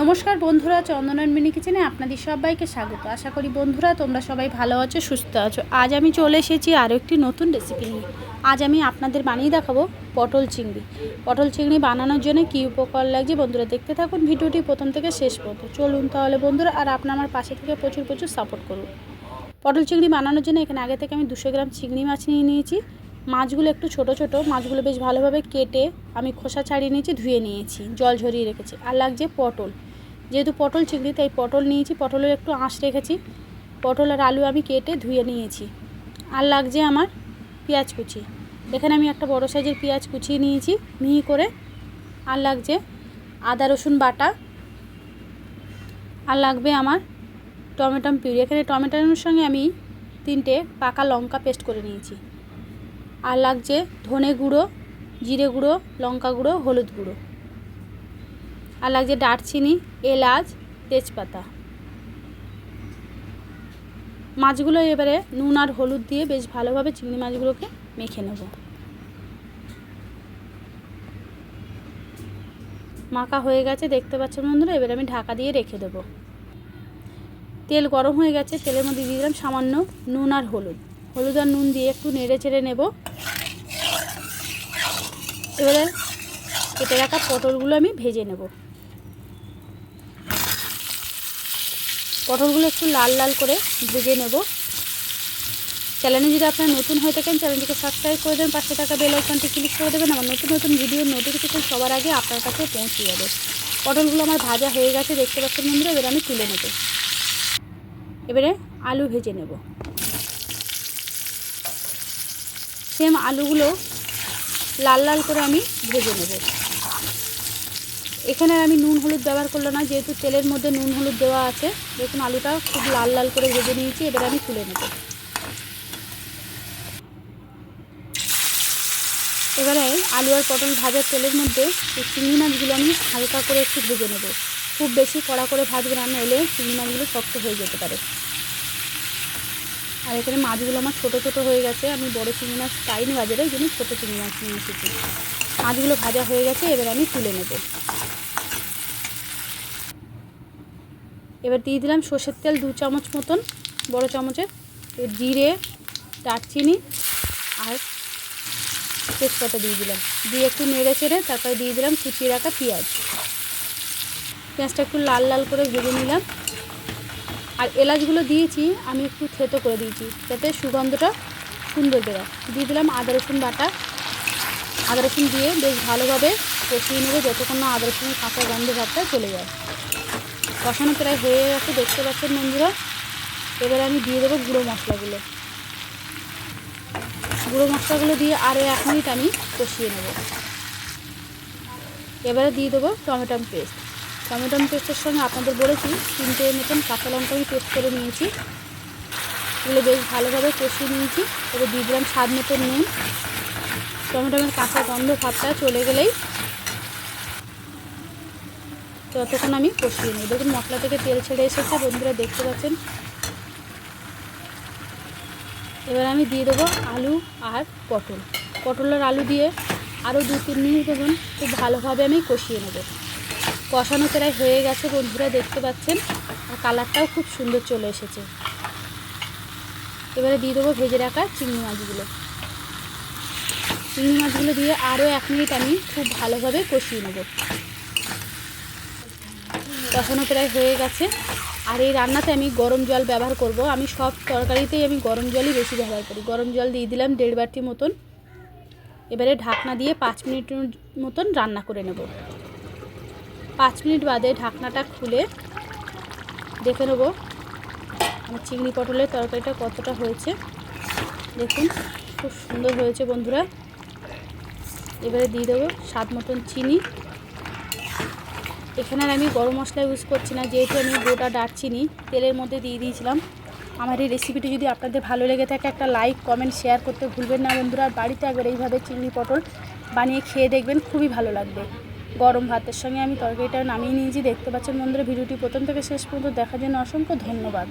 নমস্কার বন্ধুরা, চন্দনন মিনি কিচেনে আপনাদের সবাইকে স্বাগত। আশা করি বন্ধুরা, তোমরা সবাই ভালো আছো, সুস্থ আছো। আজ আমি চলে এসেছি আরও একটি নতুন রেসিপি নিয়ে। আজ আমি আপনাদের বানিয়ে দেখাবো পটল চিংড়ি। পটল চিংড়ি বানানোর জন্য কী উপকরণ লাগছে বন্ধুরা দেখতে থাকুন। ভিডিওটি প্রথম থেকে শেষ পর্যন্ত চলুন তাহলে বন্ধুরা, আর আপনার আমার পাশে থেকে প্রচুর প্রচুর সাপোর্ট করুন। পটল চিংড়ি বানানোর জন্য এখানে আগে থেকে আমি দুশো গ্রাম চিংড়ি মাছ নিয়ে নিয়েছি। মাছগুলো একটু ছোট ছোট, মাছগুলো বেশ ভালোভাবে কেটে আমি খোসা ছাড়িয়ে নিয়েছি, ধুয়ে নিয়েছি, জল ঝরিয়ে রেখেছি। আর লাগছে পটল। যেহেতু পটল চিংড়ি, তাই পটল নিয়েছি, পটলের একটু আঁশ রেখেছি। পটল আর আলু আমি কেটে ধুয়ে নিয়েছি। আর লাগছে আমার পেঁয়াজ কুচি। এখানে আমি একটা বড় সাইজের পেঁয়াজ কুচিয়ে নিয়েছি, মিহি করে। আর লাগছে আদা, রসুন বাটা। আর লাগবে আমার টমেটো পিউরি। এখানে টমেটোর সঙ্গে আমি তিনটে পাকা লঙ্কা পেস্ট করে নিয়েছি। আর লাগছে ধনে গুঁড়ো, জিরে গুঁড়ো, লঙ্কা গুঁড়ো, হলুদ গুঁড়ো। আর লাগছে দারচিনি, এলাচ, তেজপাতা। মাছগুলো এবারে নুন আর হলুদ দিয়ে বেশ ভালোভাবে চিংড়ি মাছগুলোকে মেখে নেব। মাখা হয়ে গেছে, দেখতে পাচ্ছেন বন্ধুরা? এবারে আমি ঢাকা দিয়ে রেখে দেবো। তেল গরম হয়ে গেছে, তেলের মধ্যে দিয়ে দিলাম সামান্য নুন আর হলুদ। হলুদ আর নুন দিয়ে একটু নেড়ে চেড়ে নেব। এবারে কেটে রাখা পটলগুলো আমি ভেজে নেব। পটলগুলো একটু লাল লাল করে ভেজে নেব। চ্যানেলে যদি আপনারা নতুন হয়ে থাকেন, চ্যানেলটিকে সাবস্ক্রাইব করে দেন পাশে থাকা বেল আইকনটি ক্লিক করে দেবেন। আমার নতুন নতুন ভিডিওর নোটিফিকেশন সবার আগে আপনার কাছে পৌঁছে যাবে। পটলগুলো আমার ভাজা হয়ে গেছে, দেখতে পাচ্ছেন বন্ধুরা, এবারে আমি তুলে নেব। এবারে আলু ভেজে নেব। সেম আলুগুলো লাল লাল করে আমি ভেজে নেব। এখানে আমি নুন হলুদ ব্যবহার করল না, যেহেতু তেলের মধ্যে নুন হলুদ দেওয়া আছে, দেখুন আলুটা খুব লাল লাল করে ভেজে নিয়েছি, এবার আমি তুলে নেব। এবারে আলু আর পটল ভাজার তেলের মধ্যে এই চিংড়ি মাছগুলো আমি হালকা করে একটু ভেজে নেব। খুব বেশি কড়া করে ভাজবে না নইলে চিংড়ি মাছগুলো শক্ত হয়ে যেতে পারে। আর এখানে মাছগুলো আমার ছোটো ছোটো হয়ে গেছে। আমি বড়ো চিংড়ি মাছ পাইনি বাজারে ওই জন্য ছোটো চিংড়ি মাছ নিয়ে এসেছি। মাছগুলো ভাজা হয়ে গেছে, এবার আমি তুলে নেব। এবার দিয়ে দিলাম সর্ষের তেল দু চামচ মতন, বড় এবার জিরে, দারচিনি আর তেজপাতা দিয়ে দিলাম। দিয়ে একটু নেড়ে চেড়ে তারপরে দিয়ে দিলাম কুচিয়ে রাখা পেঁয়াজ। পেঁয়াজটা একটু লাল লাল করে ভেজে নিলাম। আর এলাচগুলো দিয়েছি, আমি একটু থেতো করে দিয়েছি, যাতে সুগন্ধটা সুন্দর বেরোয়। দিয়ে দিলাম আদা রসুন বাটা। আদা রসুন দিয়ে বেশ ভালোভাবে কষিয়ে নেবে, যতক্ষণ না আদা রসুনের কাঁচা গন্ধ ভাবটা চলে যায়। কষানো প্রায় হয়ে গেছে, দেখতে পাচ্ছেন বন্ধুরা? এবারে আমি দিয়ে দেবো গুঁড়ো মশলাগুলো। গুঁড়ো মশলাগুলো দিয়ে আরও এক মিনিট আমি কষিয়ে নেব। এবারে দিয়ে দেবো টমেটো পেস্ট। টমেটো পেস্টের সঙ্গে আপনাদের বলেছি, তিনটে মতন কাঁচা লঙ্কা আমি পেস্ট করে নিয়েছি। এগুলো বেশ ভালোভাবে কষিয়ে নিয়েছি। এবার দিয়ে স্বাদ মতন নুন। টমেটোমের কাঁচা গন্ধ ভাবটা চলে গেলেই ততক্ষণ আমি কষিয়ে নিই দেখুন, মশলা থেকে তেল ছেড়ে এসেছে, বন্ধুরা দেখতে পাচ্ছেন। এবার আমি দিয়ে দেবো আলু আর পটল। পটল আর আলু দিয়ে আরও দু তিন মিনিট দেখুন, খুব ভালোভাবে আমি কষিয়ে নেব। কষানো প্রায় হয়ে গেছে বন্ধুরা, দেখতে পাচ্ছেন? আর কালারটাও খুব সুন্দর চলে এসেছে। এবারে দিয়ে দেবো ভেজে রাখা চিংড়ি মাছগুলো। চিংড়ি মাছগুলো দিয়ে আরও এক মিনিট আমি খুব ভালোভাবে কষিয়ে নেব। কষানো প্রায় হয়ে গেছে। আর এই রান্নাতে আমি গরম জল ব্যবহার করব। আমি সব তরকারিতেই আমি গরম জলই বেশি ব্যবহার করি। গরম জল দিয়ে দিলাম দেড় বাটি মতন। এবারে ঢাকনা দিয়ে পাঁচ মিনিটের মতন রান্না করে নেব। পাঁচ মিনিট বাদে ঢাকনাটা খুলে দেখে নেব আমার চিংড়ি পটলের তরকারিটা কতটা হয়েছে। দেখুন, খুব সুন্দর হয়েছে বন্ধুরা। এবারে দিয়ে দেবো স্বাদ মতন চিনি। এখানে আর আমি গরম মশলা ইউজ করছি না, যেহেতু আমি গোটা দারচিনি তেলের মধ্যে দিয়ে দিয়েছিলাম। আমার এই রেসিপিটি যদি আপনাদের ভালো লেগে থাকে, একটা লাইক কমেন্ট শেয়ার করতে ভুলবেন না বন্ধুরা। বাড়িতে একবার এইভাবে চিংড়ি পটল বানিয়ে খেয়ে দেখবেন, খুবই ভালো লাগবে। গরম ভাতের সঙ্গে আমি তরকারিটা নামিয়ে নিয়েছি। দেখতে পাচ্ছেন বন্ধুরা, ভিডিওটি প্রথম থেকে শেষ পর্যন্ত দেখার জন্য অসংখ্য ধন্যবাদ।